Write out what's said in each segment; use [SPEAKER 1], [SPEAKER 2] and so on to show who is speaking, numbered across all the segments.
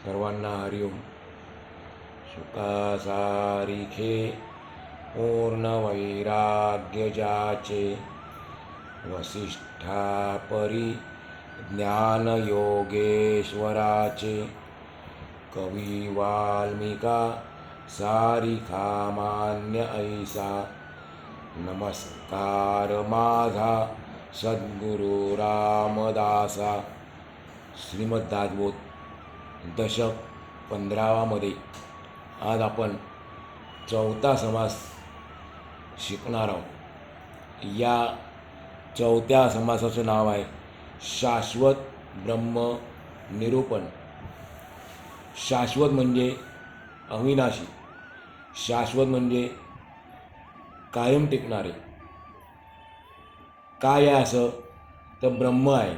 [SPEAKER 1] सर्वांना हरिओम. सुखासारिखे पूर्ण वैराग्य जाचे ज्ञान योगेश्वराचे कवी वाल्मिका सारिखा मान्य ऐसा नमस्कार माझा सद्गुरु रामदासा. श्रीमद दशक पंधरावामध्ये आज आपण चौथा समास शिकणार आहोत. या चौथ्या समासाचं नाव आहे शाश्वत ब्रह्म निरूपण. शाश्वत म्हणजे अविनाशी. शाश्वत म्हणजे कायम टिकणारे. काय आहे असं? तर ब्रह्म आहे.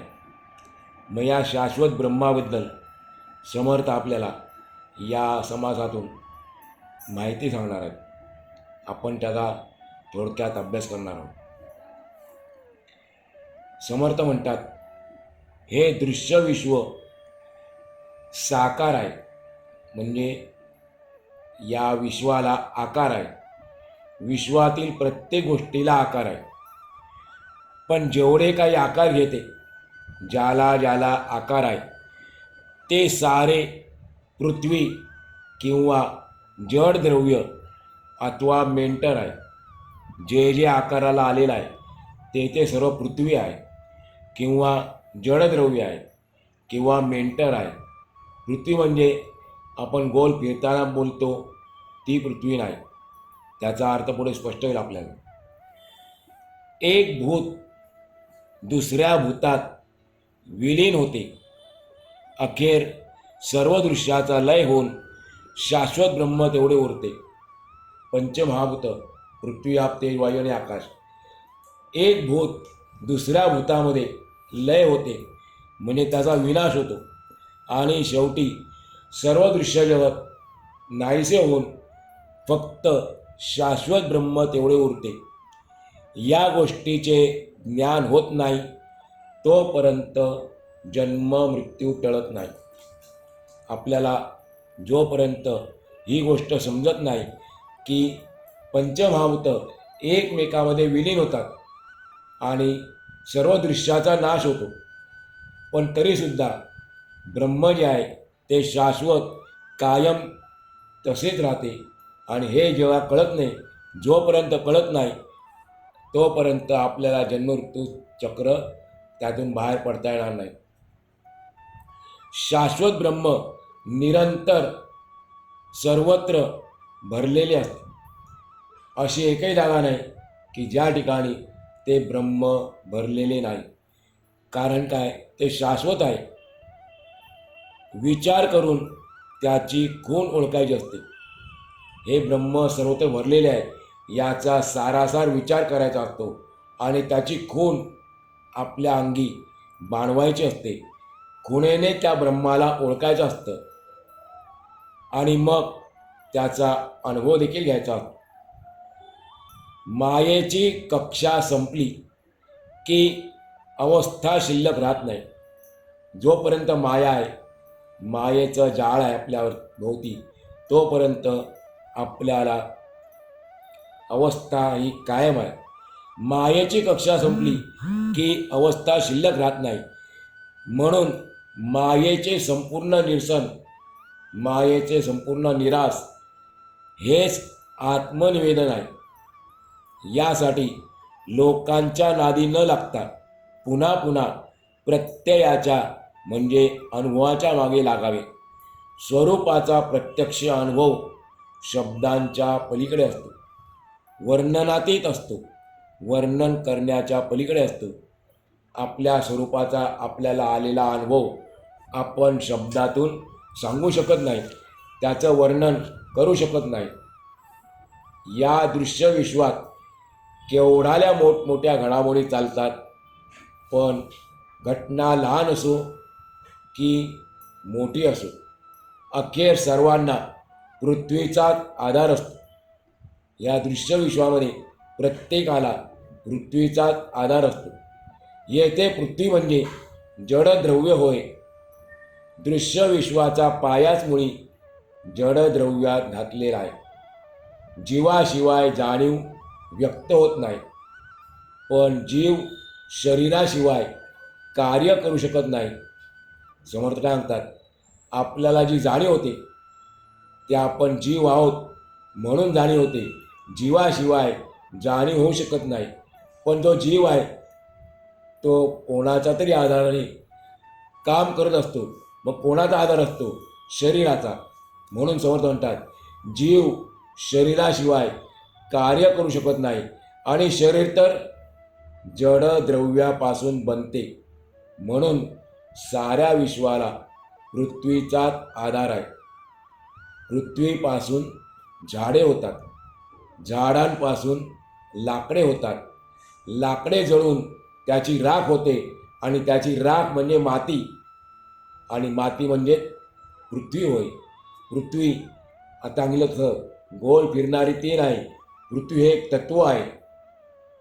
[SPEAKER 1] मग या शाश्वत ब्रह्माबद्दल समर्थ आपल्याला या समासातून माहिती सांगणार आहेत. आपण त्याचा थोडक्यात अभ्यास करणार आहोत. समर्थ म्हणतात हे दृश्य विश्व साकार आहे. म्हणजे या विश्वाला आकार आहे. विश्वातील प्रत्येक गोष्टीला आकार आहे. पण जेवढे काही आकार घेते ज्याला ज्याला आकार आहे ते सारे पृथ्वी किंवा जडद्रव्य अथवा मेंटर आहे. जे जे आकाराला आलेलं आहे ते ते सर्व पृथ्वी आहे किंवा जडद्रव्य आहे किंवा मेंटर आहे. पृथ्वी म्हणजे आपण गोल फिरताना बोलतो ती पृथ्वी नाही. त्याचा अर्थ पुढे स्पष्ट होईल आपल्याला. एक भूत दुसऱ्या भूतात विलीन होते. अखेर सर्व दृश्याचा लय होऊन शाश्वत ब्रह्म तेवढे उरते. पंचमहाभूत पृथ्वी आप तेज वायू आणि आकाश. एक भूत दुसऱ्या भूतामध्ये लय होते. म्हणजे त्याचा विनाश होतो. आणि शेवटी सर्व दृश्य जगत नाहीसे होऊन फक्त शाश्वत ब्रह्म तेवढे उरते. या गोष्टीचे ज्ञान होत नाही तोपर्यंत जन्म मृत्यू टळत नाही. आपल्याला जोपर्यंत ही गोष्ट समजत नाही की पंचभावत एकमेकामध्ये विलीन होतात आणि सर्व दृश्याचा नाश होतो पण तरीसुद्धा ब्रह्म जे आहे ते शाश्वत कायम तसेच राहते आणि हे जेव्हा कळत नाही जोपर्यंत कळत नाही तोपर्यंत आपल्याला जन्मऋतू चक्र त्यातून बाहेर पडता येणार नाही. शाश्वत ब्रह्म निरंतर सर्वत्र भरलेले असते. अशी एकही जागा नाही की ज्या ठिकाणी ते ब्रह्म भरलेले नाही. कारण काय? ते शाश्वत आहे. विचार करून त्याची खूण ओळखायची असते? हे ब्रह्म सर्वत्र भरलेले आहे. याचा सारासार विचार करायचा असतो आणि त्याची खूण आपल्या अंगी बाणवायची असते. खुणेने त्या ब्रह्माला ओळखायचं असतं. आणि मग त्याचा अनुभव देखील घ्यायचा असतो. मायेची कक्षा संपली की अवस्था शिल्लक राहत नाही. जोपर्यंत माया आहे मायेचं जाळ आहे आपल्यावर भोवती तोपर्यंत आपल्याला अवस्था ही कायम आहे. मायेची कक्षा संपली की अवस्था शिल्लक राहत नाही. म्हणून मायेचे संपूर्ण निरसन मायेचे संपूर्ण निराश हेच आत्मनिवेदन आहे. यासाठी लोकांच्या नादी न लागता पुन्हा पुन्हा प्रत्ययाच्या म्हणजे अनुभवाच्या मागे लागावे. स्वरूपाचा प्रत्यक्ष अनुभव शब्दांच्या पलीकडे असतो. वर्णनातीत असतो. वर्णन करण्याच्या पलीकडे असतो. आपल्या स्वरूपाचा आपल्याला आलेला अनुभव आपण शब्दातून सांगू शकत नाही. त्याचं वर्णन करू शकत नाही. या दृश्य विश्वात केवढाल्या मोठमोठ्या घडामोडी चालतात. पण घटना लहान असो की मोठी असो अखेर सर्वांना पृथ्वीचाच आधार असतो. या दृश्य विश्वामध्ये प्रत्येकाला पृथ्वीचाच आधार असतो. येथे पृथ्वी म्हणजे जडद्रव्य होय. दृश्य विश्वाचा पायाच मुळी जडद्रव्यात घातलेला आहे जीवाशिवाय जाणीव व्यक्त होत नाही. पण जीव शरीराशिवाय कार्य करू शकत नाही. समर्थ काय म्हणतात आपल्याला जी जाणीव होते ते आपण जीव आहोत म्हणून जाणीव होते. जीवाशिवाय जाणीव होऊ शकत नाही. पण जो जीव आहे तो कोणाच्या तरी आधाराने काम करत असतो. मग कोणाचा आधार असतो? शरीराचा. म्हणून समर्थ म्हणतात जीव शरीराशिवाय कार्य करू शकत नाही आणि शरीर तर जड द्रव्यापासून बनते. म्हणून साऱ्या विश्वाला पृथ्वीचाच आधार आहे. पृथ्वीपासून झाडे होतात. झाडांपासून लाकडे होतात. लाकडे जळून त्याची राख होते आणि त्याची राख म्हणजे माती. आणि माती म्हणजे पृथ्वी होय. पृथ्वी आता सांगितलं गोल फिरणारी ती नाही. पृथ्वी हे एक तत्व आहे.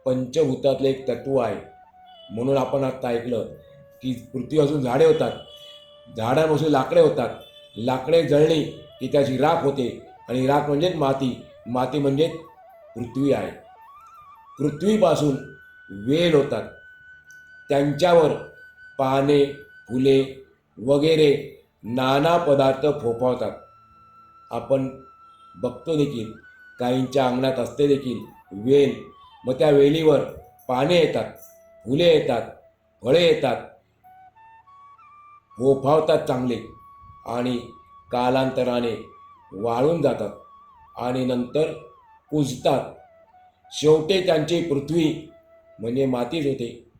[SPEAKER 1] पंचभूतातलं एक तत्व आहे. म्हणून आपण आता ऐकलं की पृथ्वीपासून झाडे होतात. झाडांपासून लाकडे होतात. लाकडे जळली की त्याची राख होते. आणि राख म्हणजेच माती. माती म्हणजे पृथ्वी आहे. पृथ्वीपासून वेल होतात. त्यांच्यावर पाने फुले वगैरे नाना पदार्थ फोफावतात. आपण बघतो देखील काहींच्या अंगणात असते देखील वेल. मग त्या वेलीवर पाने येतात फुले येतात फळे येतात. फोफावतात चांगले आणि कालांतराने वाळून जातात आणि नंतर कुजतात. शेवटी त्यांची पृथ्वी म्हणजे मातीच होते.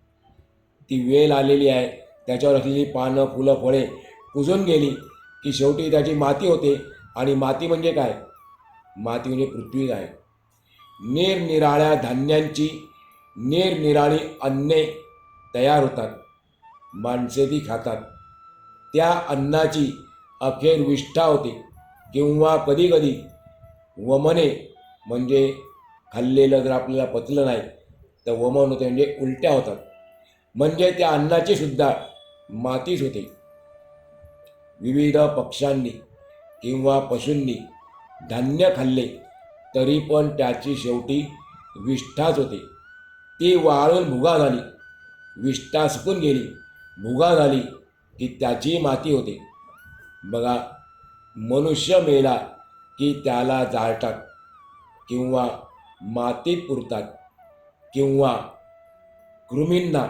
[SPEAKER 1] ती वेल आलेली आहे. त्याच्यावर असलेली पानं फुलं फळे कुजून गेली की शेवटी त्याची माती होते. आणि माती म्हणजे काय? माती म्हणजे पृथ्वी आहे. निरनिराळ्या धान्यांची निरनिराळी अन्ने तयार होतात. माणसे ती खातात. त्या अन्नाची अखेर विष्ठा होते. किंवा कधीकधी वमने म्हणजे खाल्लेलं जर आपल्याला पचलं नाही तर वमन होते म्हणजे उलट्या होतात. म्हणजे त्या अन्नाची सुद्धा मातीच होते. विविध पक्ष्यांनी किंवा पशूंनी धान्य खाल्ले तरी पण त्याची शेवटी विष्ठाच होते. ती वाळून भुगा झाली. विष्ठा सुकून गेली. भुगा झाली की त्याची माती होते. बघा मनुष्य मेला की त्याला जाळतात किंवा मातीत पुरतात किंवा कृमींना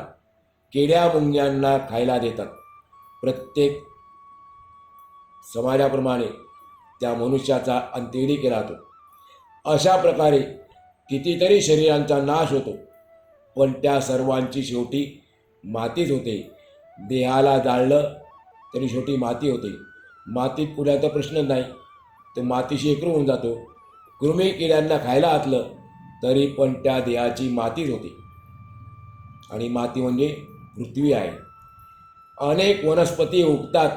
[SPEAKER 1] किड्या मुंग्यांना खायला देतात. प्रत्येक समाजाप्रमाणे त्या मनुष्याचा अंत्यविधी केला जातो. अशा प्रकारे कितीतरी शरीरांचा नाश होतो पण त्या सर्वांची शेवटी मातीच होते. देहाला जाळलं तरी शेवटी माती होते. मातीत पुण्याचा प्रश्न नाही तर मातीशी एकरू होऊन जातो. कृमी किड्यांना खायला घातलं तरी पण त्या देहाची मातीच होते. आणि माती म्हणजे पृथ्वी आहे. अनेक वनस्पती उगतात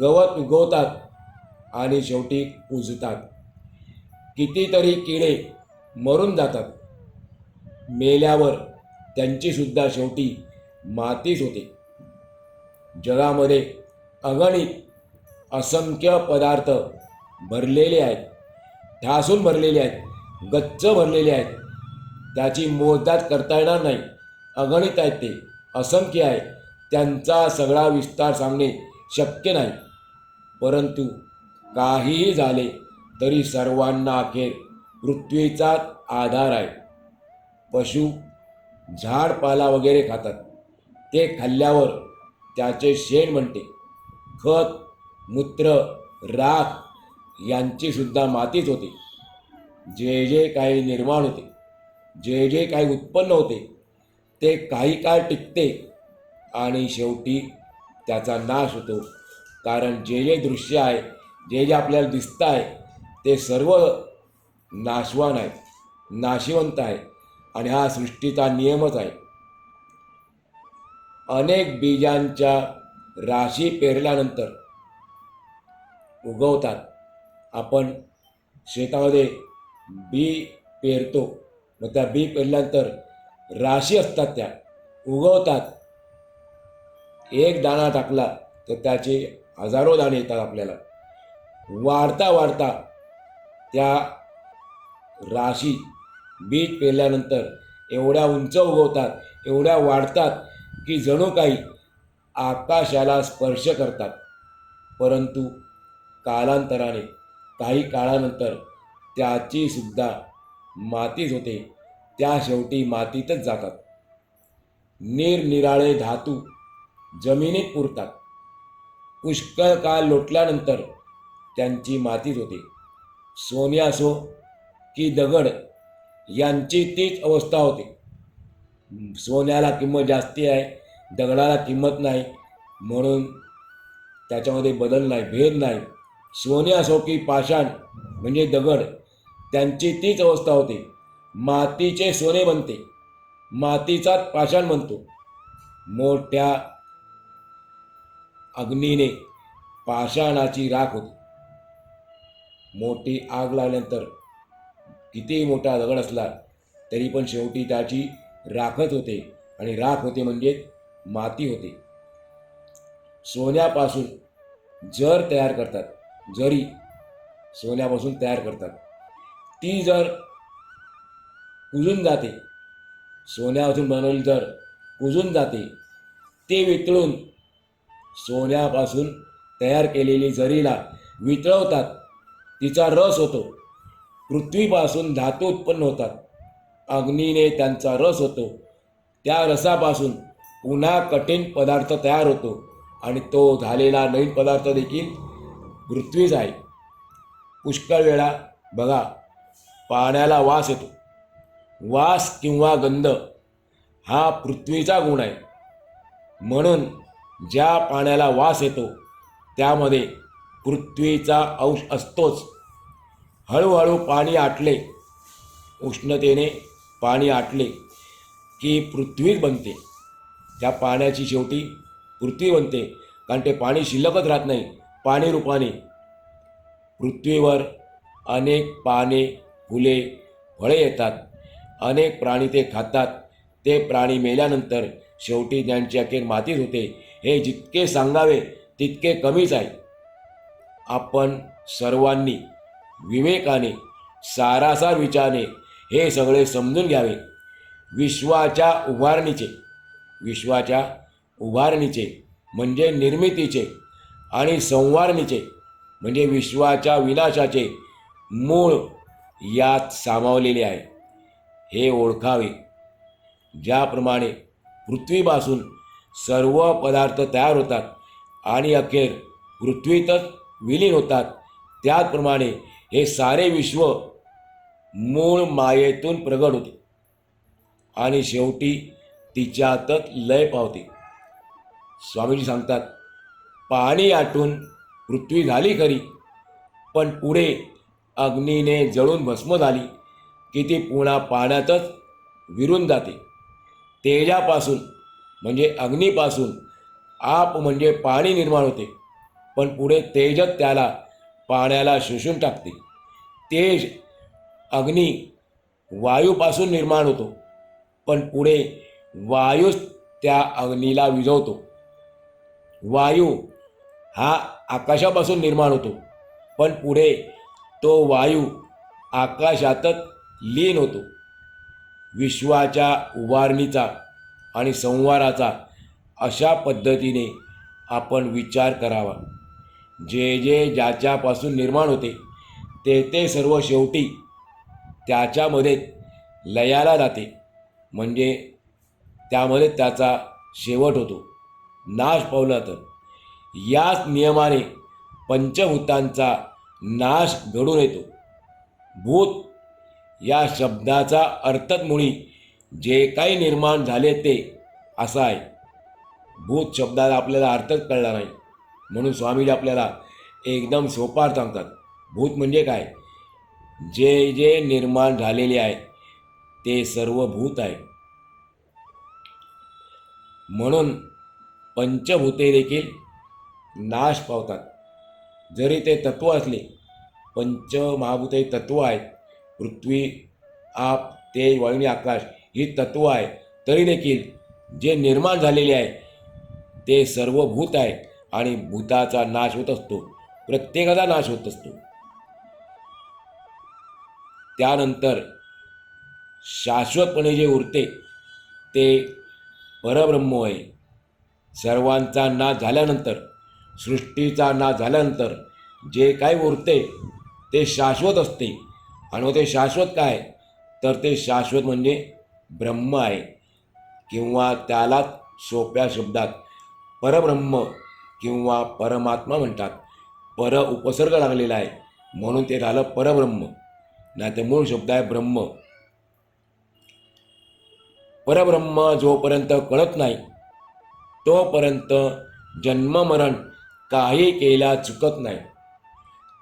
[SPEAKER 1] गवत उगवतात आणि शेवटी कुजतात कितीतरी किडे मरून जातात. मेल्यावर त्यांचीसुद्धा शेवटी मातीच होते. जगामध्ये अगणित असंख्य पदार्थ भरलेले आहेत. ठासून भरलेले आहेत गच्च भरलेले आहेत. त्याची मोजदाद करता येणार नाही. अगणित आहेत ते. असंख्य आहे. त्यांचा सगळा विस्तार सांगणे शक्य नाही. परंतु काहीही झाले तरी सर्वांना अखेर पृथ्वीचाच आधार आहे. पशु झाडपाला वगैरे खातात. ते खाल्ल्यावर त्याचे शेण म्हणते खत मूत्र राख यांचीसुद्धा मातीच होते. जे जे काही निर्माण होते जे जे काही उत्पन्न होते ते काही काळ टिकते आणि शेवटी त्याचा नाश होतो. कारण जे जे दृश्य आहे जे जे आपल्याला दिसतं आहे ते सर्व नाशवान आहे नाशिवंत आहे आणि हा सृष्टीचा नियमच आहे. अनेक बीजांच्या राशी पेरल्यानंतर उगवतात. आपण शेतामध्ये बी पेरतो. मग त्या बी पेरल्यानंतर राशी असतात त्या. उगवतात. एक दाणा टाकला तर त्याचे हजारो दाणे येतात आपल्याला. वाढता वाढता त्या राशी बीज पेरल्यानंतर एवढ्या उंच उगवतात एवढ्या वाढतात की जणू काही आकाशाला स्पर्श करतात. परंतु कालांतराने काही काळानंतर त्याची सुद्धा मातीच होते. त्या शेवटी मातीतच जातात. निरनिराळे धातू जमिनीत पुरतात. पुष्कळ काळ लोटल्यानंतर त्यांची मातीच होते. सोने असो की दगड यांची तीच अवस्था होते. सोन्याला किंमत जास्ती आहे दगडाला किंमत नाही म्हणून त्याच्यामध्ये बदल नाही भेद नाही. सोने असो की पाषाण म्हणजे दगड त्यांची तीच अवस्था होते. मातीचे सोने बनते. मातीचाच पाषाण बनतो. मोठ्या अग्नीने पाषाणाची राख होती. मोठी आग लागल्यानंतर कितीही मोठा दगड असला तरी पण शेवटी त्याची राखच होते आणि राख होते म्हणजे माती होते. सोन्यापासून जर तयार करतात जरी सोन्यापासून तयार करतात ती जर कुजून जाते. सोन्यापासून बनवली जर कुजून जाते. ते वितळून सोन्यापासून तयार केलेली जरीला वितळवतात. तिचा रस होतो. पृथ्वीपासून धातू उत्पन्न होतात. अग्नीने त्यांचा रस होतो. त्या रसापासून पुन्हा कठीण पदार्थ तयार होतो आणि तो झालेला नवीन पदार्थ देखील पृथ्वीच आहे. पुष्कळ वेळा बघा पाण्याला वास येतो. वास किंवा गंध हा पृथ्वीचा गुण आहे. म्हणून ज्या पाण्याला वास येतो त्यामध्ये पृथ्वीचा अंश असतोच. हळूहळू पाणी आटले उष्णतेने पाणी आटले की पृथ्वीच बनते. त्या पाण्याची शेवटी पृथ्वी बनते कारण ते पाणी शिल्लकच राहत नाही पाणी रूपाने. पृथ्वीवर अनेक पाने फुले फळे येतात. अनेक प्राणी ते खातात. ते प्राणी मेल्यानंतर शेवटी त्यांची अखेर मातीच होते हे जितके सांगावे तितके कमीच आहे. आपण सर्वांनी विवेकाने सारासार विचाराने हे सगळे समजून घ्यावे. विश्वाच्या उभारणीचे विश्वाच्या उभारणीचे म्हणजे निर्मितीचे आणि संवारणीचे म्हणजे विश्वाच्या विनाशाचे मूळ यात सामावलेले आहे. हे ओळखावे. ज्याप्रमाणे पृथ्वीपासून सर्व पदार्थ तयार होतात आणि अखेर पृथ्वीतच विलीन होतात त्याचप्रमाणे हे सारे विश्व मूळ मायेतून प्रगट होते आणि शेवटी तिच्यातच लय पावते. स्वामीजी सांगतात पाणी आटून पृथ्वी झाली खरी पण पुढे अग्नीने जळून भस्म झाली. की ती पुन्हा पाण्यातच विरून जाते. तेजापासून म्हणजे अग्नीपासून आप म्हणजे पाणी निर्माण होते. पण पुढे तेजच त्याला पाण्याला शोषून टाकते. तेज अग्नी वायूपासून निर्माण होतो. पण पुढे वायूच त्या अग्नीला विझवतो. वायू हा आकाशापासून निर्माण होतो. पण पुढे तो वायू आकाशातच लीन होतो. विश्वाच्या उभारणीचा आणि संवाराचा अशा पद्धतीने आपण विचार करावा. जे जे ज्याच्यापासून निर्माण होते ते ते सर्व शेवटी त्याच्यामध्ये लयाला जाते. म्हणजे त्यामध्ये त्याचा शेवट होतो. नाश पावला तर. याच नियमाने पंचभूतांचा नाश घडून येतो. भूत या शब्दाचा अर्थच मुळी जे काही निर्माण झाले ते असा आहे. भूत शब्दाला आपल्याला अर्थच कळला नाही. म्हणून स्वामीजी आपल्याला एकदम सोपार सांगतात. भूत म्हणजे काय? जे जे निर्माण झालेले आहे ते सर्व भूत आहे. म्हणून पंचभूते देखील नाश पावतात. जरी ते तत्व असले पंच महाभूते तत्व आहेत पृथ्वी आप तेज वायुनी आकाश ही तत्व आहे. तरी देखील जे निर्माण झालेले आहे ते सर्व भूत आहे आणि भूताचा नाश होत असतो. प्रत्येकाचा नाश होत असतो. त्यानंतर शाश्वतपणे जे उरते ते परब्रह्म आहे. सर्वांचा नाश झाल्यानंतर सृष्टीचा नाश झाल्यानंतर जे काही उरते ते शाश्वत असते. आणि मग ते शाश्वत काय? तर ते शाश्वत म्हणजे ब्रह्म आहे. किंवा त्याला सोप्या शब्दात परब्रह्म किंवा परमात्मा म्हणतात. पर उपसर्ग लागलेला आहे. म्हणून ते झालं परब्रह्म. नाही तर मूळ शब्द आहे ब्रह्म. परब्रह्म जोपर्यंत कळत नाही तोपर्यंत जन्ममरण काही केल्या चुकत नाही.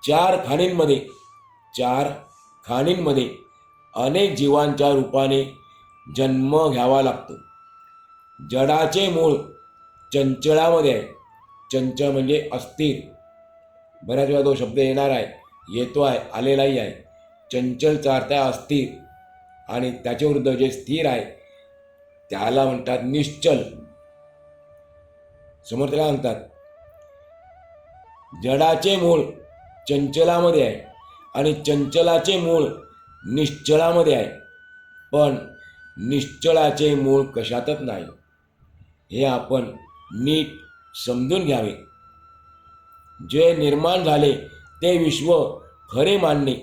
[SPEAKER 1] चार खाणींमध्ये चार खाणींमध्ये अनेक जीवांच्या रूपाने जन्म घ्यावा लागतो. जडाचे मूळ चंचळामध्ये आहे. चंचळ म्हणजे अस्थिर. बऱ्याच वेळा तो शब्द येणार आहे येतो आहे आलेलाही आहे. चंचलचा अर्थ आहे अस्थिर आणि त्याच्या विरुद्ध जे स्थिर आहे त्याला म्हणतात निश्चल. समोर त्याला म्हणतात जडाचे मूळ चंचलामध्ये आहे. आणि चंचलाचे मूळ निश्चळामध्ये आहे. पण निश्चळाचे मूळ कशातच नाही. हे आपण नीट समजून घ्यावे. जे निर्माण झाले ते विश्व खरे मानणे.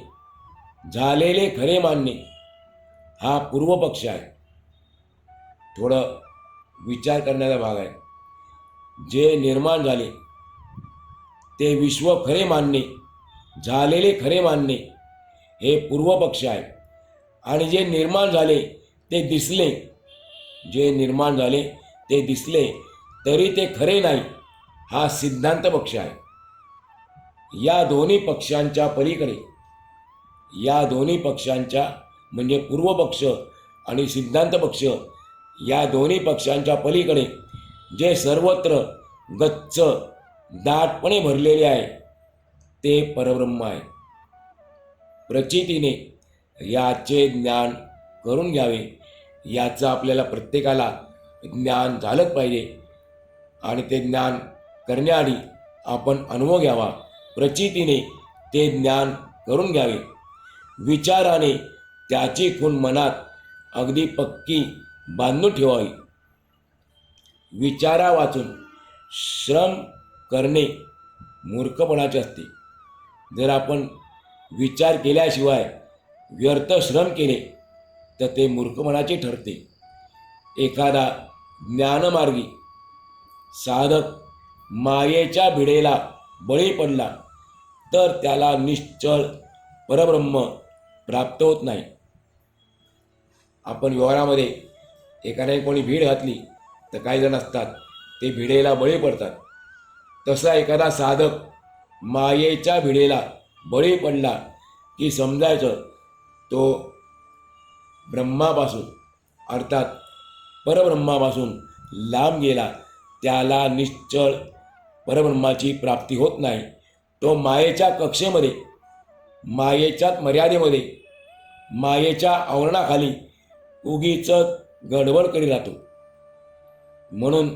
[SPEAKER 1] झालेले खरे मानणे हा पूर्वपक्ष आहे. थोडं विचार करण्याचा भाग आहे. जे निर्माण झाले ते विश्व खरे मानणे. झालेले खरे मानणे हे पूर्वपक्ष आहे. आणि जे निर्माण झाले ते दिसले. जे निर्माण झाले ते दिसले तरी ते खरे नाही हा सिद्धांत पक्ष आहे. या दोन्ही पक्षांच्या पलीकडे या दोन्ही पक्षांच्या म्हणजे पूर्वपक्ष आणि सिद्धांत पक्ष या दोन्ही पक्षांच्या पलीकडे जे सर्वत्र गच्च दाटपणे भरलेले आहे ते परब्रह्म आहे. प्रचितीने याचे ज्ञान करून घ्यावे. याचं आपल्याला प्रत्येकाला ज्ञान झालंच पाहिजे. आणि ते ज्ञान करण्याआधी आपण अनुभव घ्यावा. प्रचितीने ते ज्ञान करून घ्यावे. विचाराने त्याची खूण मनात अगदी पक्की बांधून ठेवावी. विचारा वाचून श्रम करणे मूर्खपणाचे असते. जर आपण विचार केल्याशिवाय व्यर्थ श्रम केले तर ते मूर्खपणाचे ठरते. एखादा ज्ञानमार्गी साधक मायेच्या भिडेला बळी पडला तर त्याला निश्चळ परब्रह्म प्राप्त होत नाही. आपण व्यवहारामध्ये एखाद्या कोणी भीड घातली तर काही जण असतात ते भिडेला बळी पडतात. तसा एखादा साधक मायेच्या भिडेला बळी पडला की समजायचं तो ब्रह्मापासून अर्थात परब्रह्मापासून लांब गेला. त्याला निश्चळ परब्रह्माची प्राप्ती होत नाही. तो मायेच्या कक्षेमध्ये मायेच्याच मर्यादेमध्ये मायेच्या आवरणाखाली उगीच गडबड करीत राहतो. म्हणून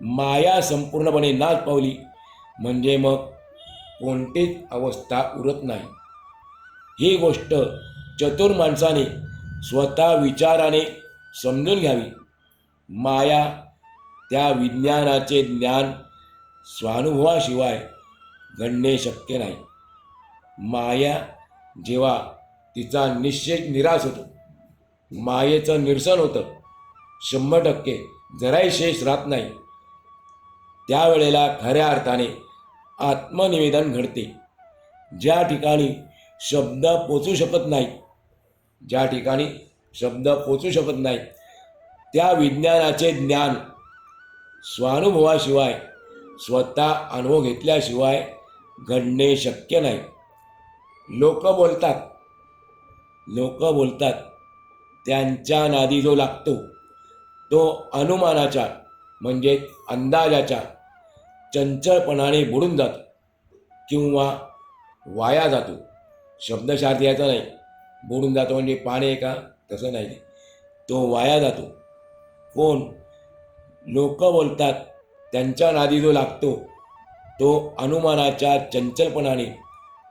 [SPEAKER 1] माया संपूर्णपणे नाश पावली. म्हणजे मग कोणतीच अवस्था उरत नाही. ही गोष्ट चतुर माणसाने स्वतः विचाराने समजून घ्यावी. माया त्या विज्ञानाचे ज्ञान स्वानुभवाशिवाय घडणे शक्य नाही. माया जेव्हा तिचा निश्चित निराश होतो मायेचं निरसन होतं शंभर टक्के जराही शेष राहत नाही. त्यावेळेला खऱ्या अर्थाने आत्मनिवेदन घडते. ज्या ठिकाणी शब्द पोचू शकत नाही ज्या ठिकाणी शब्द पोचू शकत नाही त्या विज्ञानाचे ज्ञान स्वानुभवाशिवाय स्वतः अनुभव घेतल्याशिवाय घडणे शक्य नाही. लोक बोलतात लोक बोलतात त्यांच्या नादी जो लागतो तो अनुमानाच्या म्हणजे अंदाजाच्या चंचलपणाने बुडून जातो किंवा वाया जातो. शब्दशार्थ याचा नाही. बुडून जातो म्हणजे पाणी का? तसं नाही. तो वाया जातो. कोण? लोक बोलतात त्यांच्या नादी जो लागतो तो अनुमानाच्या चंचलपणाने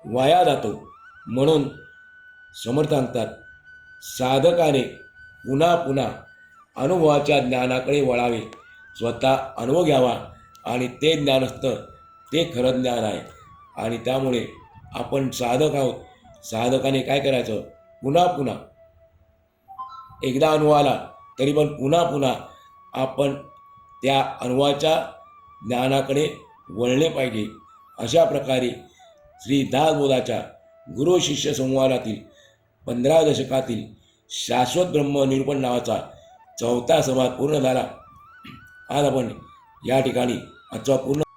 [SPEAKER 1] वाया जातो. म्हणून समर्थांतात साधकाने पुन्हा पुन्हा अनुभवाच्या ज्ञानाकडे वळावे. स्वतः अनुभव घ्यावा. आणि ते ज्ञान असतं ते खरं ज्ञान आहे. आणि त्यामुळे आपण साधक आहोत. साधकाने काय करायचं? पुन्हा पुन्हा एकदा अनुभव आला तरी पण पुन्हा पुन्हा आपण त्या अनुभवाच्या ज्ञानाकडे वळले पाहिजे. अशा प्रकारे श्री दासबोधाच्या गुरु शिष्य संवादातील पंधरा दशकातील शाश्वत ब्रह्म निरूपण नावाचा चौथा समाज पूर्ण झाला. आज आपण या ठिकाणी आजचा पूर्ण